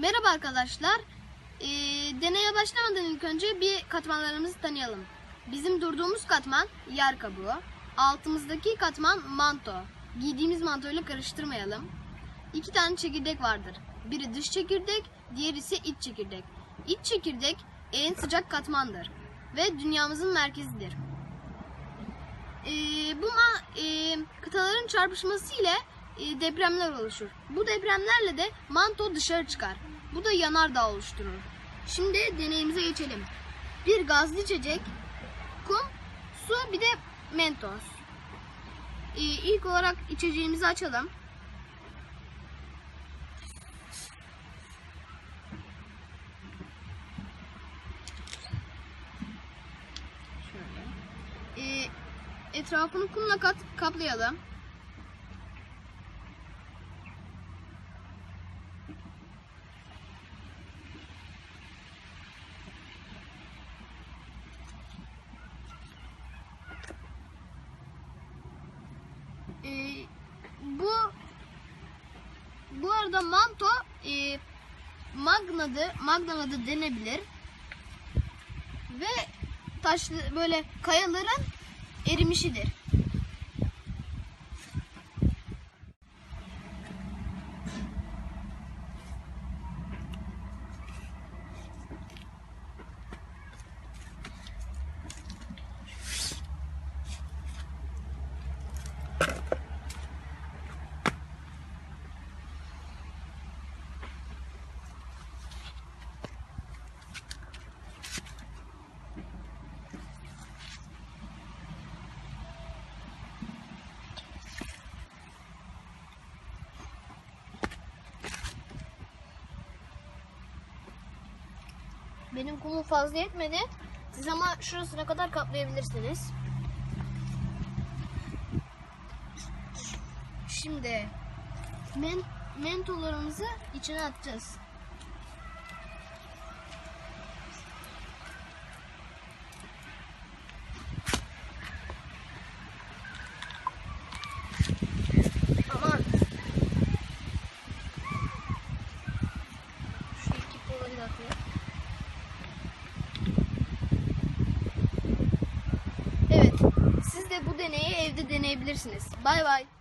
Merhaba arkadaşlar. Ee, deneye başlamadan ilk önce bir katmanlarımızı tanıyalım. Bizim durduğumuz katman yer kabuğu. Altımızdaki katman manto. Giydiğimiz mantoyla karıştırmayalım. İki tane çekirdek vardır. Biri dış çekirdek, diğeri ise iç çekirdek. İç çekirdek en sıcak katmandır ve dünyamızın merkezidir. Ee, bu ma- e, kıtaların çarpışması ile e, depremler oluşur. Bu depremlerle de manto dışarı çıkar. Bu da yanardağ oluşturur. Şimdi deneyimize geçelim. Bir gazlı içecek, kum, su bir de mentos. Ee, ilk olarak içeceğimizi açalım. Şöyle. Ee, etrafını kumla kat, kaplayalım. Ee, bu bu arada manto e, magnadı, magnadı denebilir. Ve taşlı böyle kayaların erimişidir. Benim kumum fazla yetmedi. Siz ama şurasına kadar kaplayabilirsiniz. Şimdi men mentolarımızı içine atacağız. Aman. Şu iki atayım. Evet, siz de deneyebilirsiniz. Bay bay.